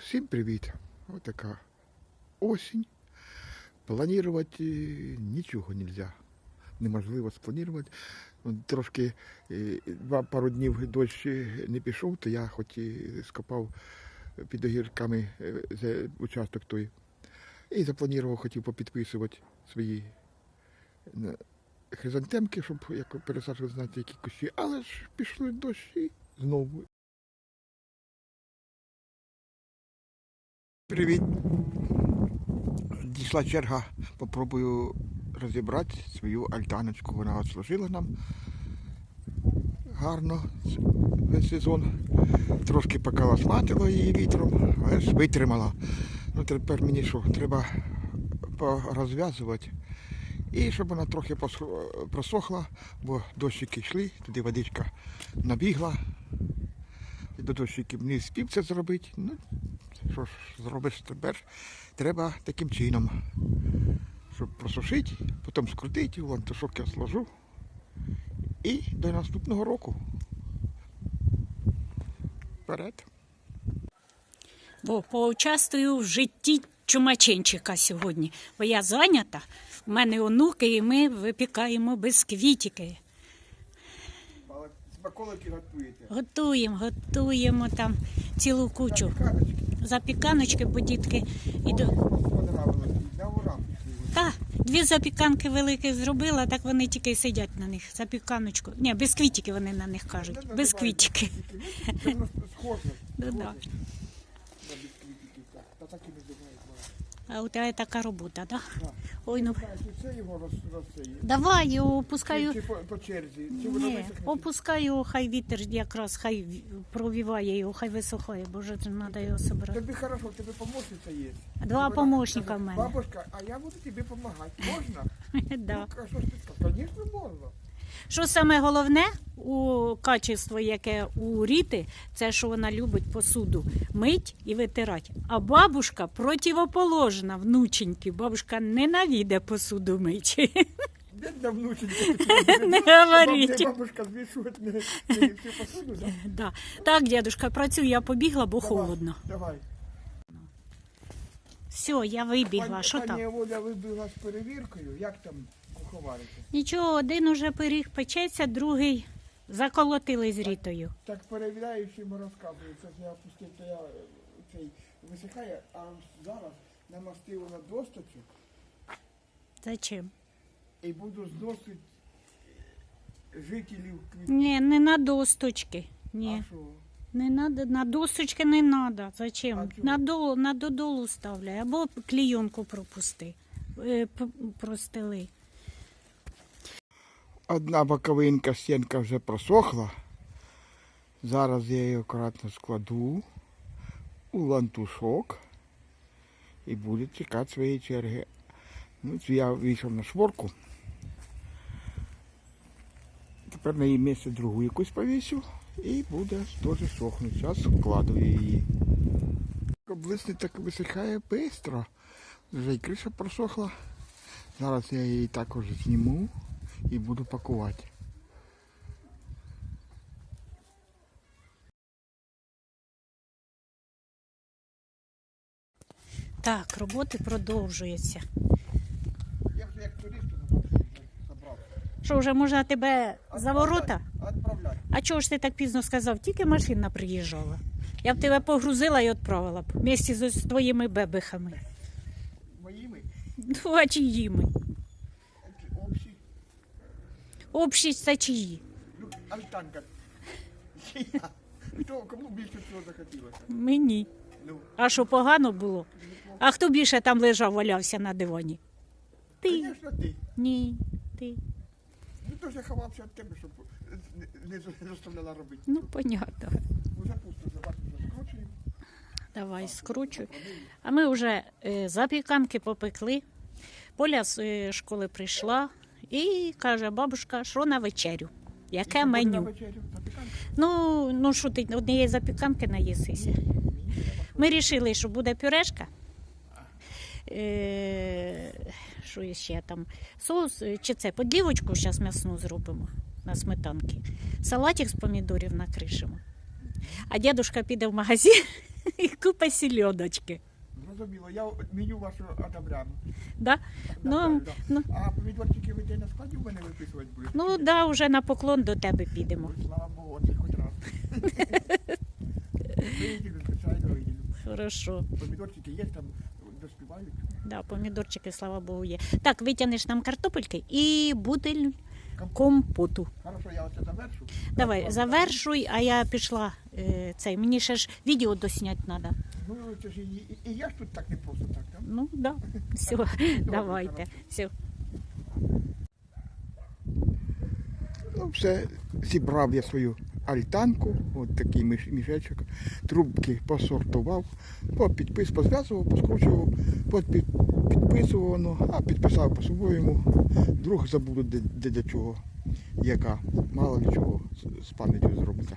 Всім привіт! Ось така осінь. Планувати е, нічого не можна. Неможливо спланувати. Трошки е, два пару днів дощ е, не пішов, то я хоч і скопав під огірками участок той. І запланував, хотів попідписувати свої хризантемки, щоб як пересаджувати, знаєте, які кущі. Але ж пішли дощі знову. Привіт. Дійшла черга, попробую розібрати свою альтаночку. Вона от служила нам гарно весь сезон. Трошки поколосматило її вітром, але ж витримала. Ну тепер мені що, треба порозв'язувати. І щоб вона трохи просохла, бо дощики йшли, туди водичка набігла. До дощиків не спів це зробити. Ну, що ж зробиш тепер? Треба таким чином, щоб просушити, потім скрутити, вон тушок я сложу. І до наступного року. Вперед. Бо поучаствую в житті чумаченчика сьогодні. Бо я зайнята, у мене онуки, і ми випікаємо бісквітики. Смаколики готуєте. Готуємо, готуємо там цілу кучу. Запіканочки, бо дітки і до... Понравилось. На ура. Та, дві запіканки великих зробила, так вони тільки сидять на них. Запіканочку. Ні, бісквітики вони на них кажуть. Бісквітики. Ну, да. На бісквітики. так. Так. А у тебе така робота, так? Ой, ну це його давай, Чи, опускаю. чи по, по черзі? Чи Ні, висохне? опускаю, хай вітер якраз хай провіває його, хай висохає, бо вже треба його собрати. Тобі хорошо, в тебе помощниця є. Два помощника в мене. Бабушка, а я буду тобі допомагати. Можна? Да. Ну, а що ж ти сказав? Звісно, можна. Що саме головне у качество, яке у Ріти, це що вона любить посуду мить і витирати. А бабушка противоположна внученьки. Бабушка ненавіде посуду мить. Бідна внученька. Не говоріть. Бабушка не всю посуду, да? Да. Так, дядушка, працюю, я побігла, бо Давай, холодно. Давай. Все, я вибігла. Пані- Що Пані там? Оля вибігла з перевіркою. Як там Нічого, один уже пиріг печеться, другий заколотили з Рітою. Так перевіряючим розказує. Це ж я пустив, то я е, цей висихає, а зараз намастив на досточок Зачем? і буду зносити жителів квіт. Ні, не на досточки. Ні. А що? Не надо, на досочки не надо. Зачем? Чого? На, дол, на додолу ставляй, або клійонку пропусти. Е, п- простили. Одна боковинка стінка вже просохла. Зараз я її акуратно складу у лантушок і буде чекати своєї черги. Ну, я вийшов на шворку. Тепер на її місце другу якусь повісю і буде теж сохнути. Зараз вкладую її. Блисне так висихає швидко. Вже і криша просохла. Зараз я її також зніму і буду пакувати. Так, роботи продовжуються. Я вже як турист забрав. Що, вже можна тебе за ворота? Відправляй. А чого ж ти так пізно сказав? Тільки машина приїжджала. Я б тебе погрузила і відправила б вместе з з твоїми бебехами. Моїми Ну, а чиїми? Общі. Общі це чиї? Альтанка. Хто, кому більше цього захотілося? Мені. Ну, А що погано було? А хто більше там лежав, валявся на дивані? Ти. звісно, ти. Ні, ти. Ну, то ж я ховався від тебе, щоб не, не заставляла робити. Ну, понятно. Уже пусто, забати вже скручую. Давай скручуй. А ми вже е, запіканки попекли. Поля з е, школи прийшла і каже, бабушка, що на вечерю? Яке На меню? вечерю, запіканка. Ну, ну що ти однієї запіканки наїсися? Ми вирішили, що буде пюрешка. Е, що ще там? Соус е, чи це подлівочку зараз м'ясну зробимо на сметанки. Салатик з помідорів накришимо. А дідушка піде в магазин І купа сільодочки. Зрозуміло, я меню вашу одобряю. Да? Ну, да. ну, А помідорчики ви де на складі в мене виписувати будете? ну да, вже на поклон до тебе підемо. Слава Богу, це хоч раз. Виділю, звичайно, виділю. Хорошо. Помідорчики є там, доспівають. Да, помідорчики, слава Богу, є. Так, витягнеш нам картопельки і бутиль. Компоту. Хорошо, я оце завершу. Давай, завершуй, а я пішла е, цей. Мені ще ж відео досняти треба. Ну, це ж і, і, і я ж тут так не просто так, так? Ну, да. Все, давайте. Все. Ну, все, зібрав я свою альтанку, от такий міш, мішечок, трубки посортував, попідпис, позв'язував, поскручував, подпід, підписував, ну, а підписав по-своєму. Друг забуду де, де до чого, яка, мало ли чого з, пам'яттю зробиться.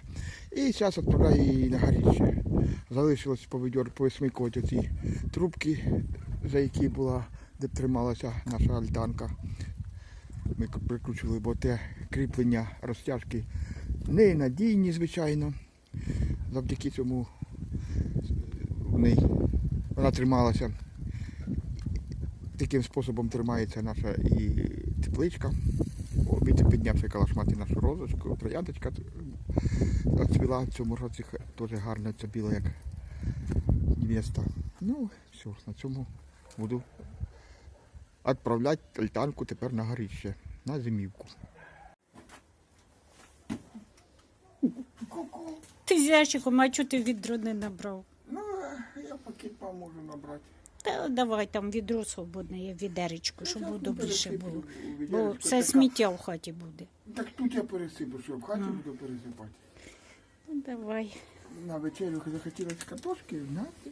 І зараз відправляю її на гаряче. Залишилось повисмикувати ці трубки, за які була, де трималася наша альтанка. Ми прикручували, бо те кріплення розтяжки ненадійні, звичайно. Завдяки цьому в неї вона трималася. Таким способом тримається наша і тепличка. О, піднявся калашмати нашу розочку, трояндочка цвіла в цьому році теж гарно цвіла, як невеста. Ну, все, на цьому буду відправляти альтанку тепер на горище, на зимівку. Ти з ящиком, а чого ти відро не набрав? Ну, я пакет поможу набрати. Та давай там відро свободне, є відеречко, щоб Ну, добріше було. Бо все сміття в хаті буде. Так тут я пересиплю, що в хаті буду пересипати. Ну, Давай. На вечерю захотілося картошки, знаєте.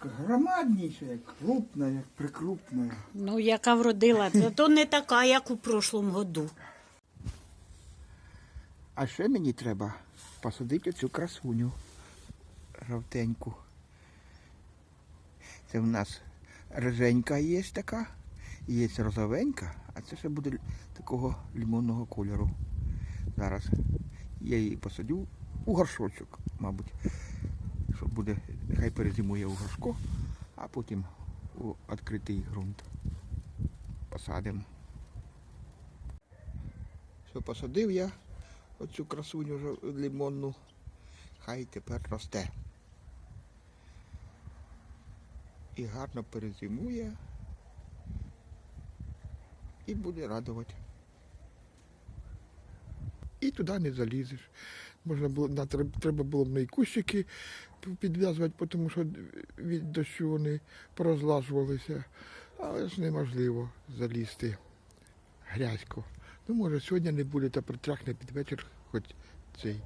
Громадніша, як крупна, як прикрупна. Ну, яка вродила, зато не така, як у прошлому году. А ще мені треба посадити цю красуню жовтеньку. Це в нас риженька є така, є розовенька, а це ще буде такого лимонного кольору. Зараз я її посадю у горшочок, мабуть. Що буде, нехай перезимує у горшко, а потім у відкритий ґрунт посадимо. Все, посадив я оцю красуню лимонну. Хай тепер росте. І гарно перезимує. І буде радувати. І туди не залізеш. Можна було, на, треба було б на і кущики підв'язувати, тому що від дощу вони порозлажувалися. Але ж неможливо залізти грязько. Ну, може, сьогодні не буде, та притряхне під вечір, хоч цей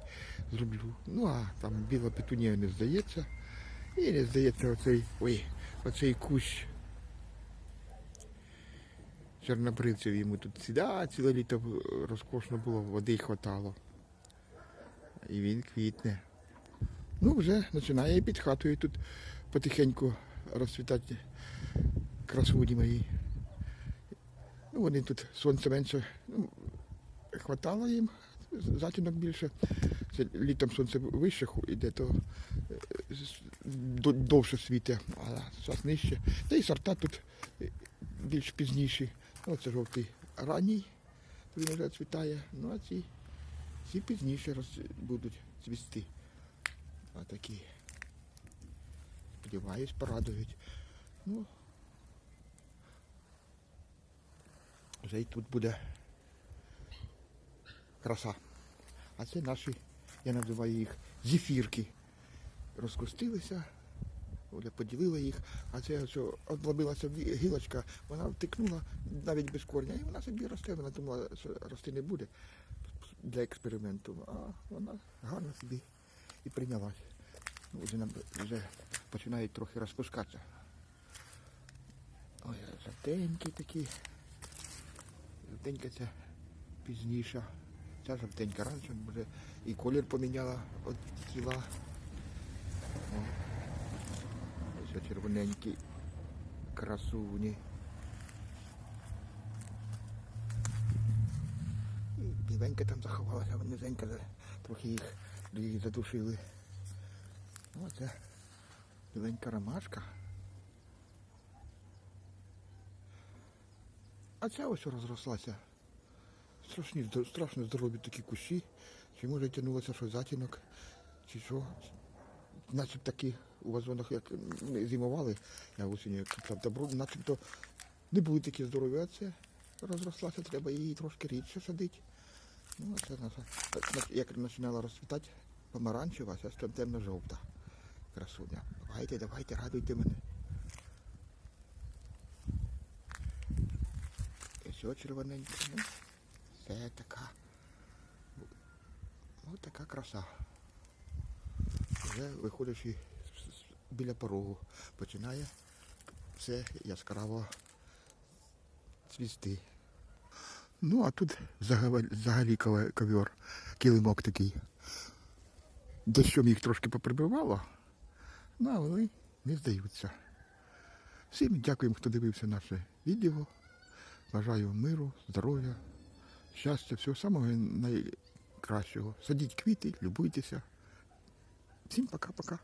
зроблю. Ну, а там біла петунія не здається. І не здається оцей, ой, оцей кущ. Чорнобривців йому тут сіда, ціле літо розкошно було, води хватало. І він квітне. Ну, вже починає під хатою тут потихеньку розцвітати красуні мої. Ну, вони тут сонце менше, ну, хватало їм, затінок більше. Це літом сонце вище йде, то е, довше світе, а зараз нижче. Та й сорта тут е, більш пізніші. Ну, це жовтий ранній, він вже цвітає. Ну, а ці, ці пізніше роз, будуть цвісти. А такі. Сподіваюсь, порадують. Ну, вже й тут буде краса. А це наші, я називаю їх зефірки. Розкустилися, Оля поділила їх, а це що обломилася гілочка, вона втикнула навіть без корня, і вона собі росте, вона думала, що рости не буде для експерименту, а вона гарно собі і прийнялась. Ну, Вже, вже починають трохи розпускатися. Ой, жовтенькі такі. Жовтенька ця пізніша. Ця жовтенька раніше вже і колір поміняла от ціла. Ось червоненькі красуні. І біленька там заховалася, а низенька трохи їх її задушили. Оце Біленька ромашка. А ця ось розрослася. Страшні, страшно здорові такі кущі. Чи може тягнулося щось затінок, чи що. Начебто такі у вазонах, як зимували, я осінню як купляв добро, начебто не були такі здорові, а це розрослася, треба її трошки рідше садити. Ну, це. Як починала розцвітати, помаранчева, зараз там темно-жовта. Красуня. Давайте, давайте, радуйте мене. Все червоненьке. Ну, це така. Ось така краса. Вже виходячи біля порогу, починає все яскраво цвісти. Ну, а тут взагалі, взагалі кове- ковер, килимок такий. Дощом їх трошки поприбивало, ну, але вони не здаються. Всім дякуємо, хто дивився наше відео. Бажаю миру, здоров'я, щастя, всього самого найкращого. Садіть квіти, любуйтеся. Всім пока-пока.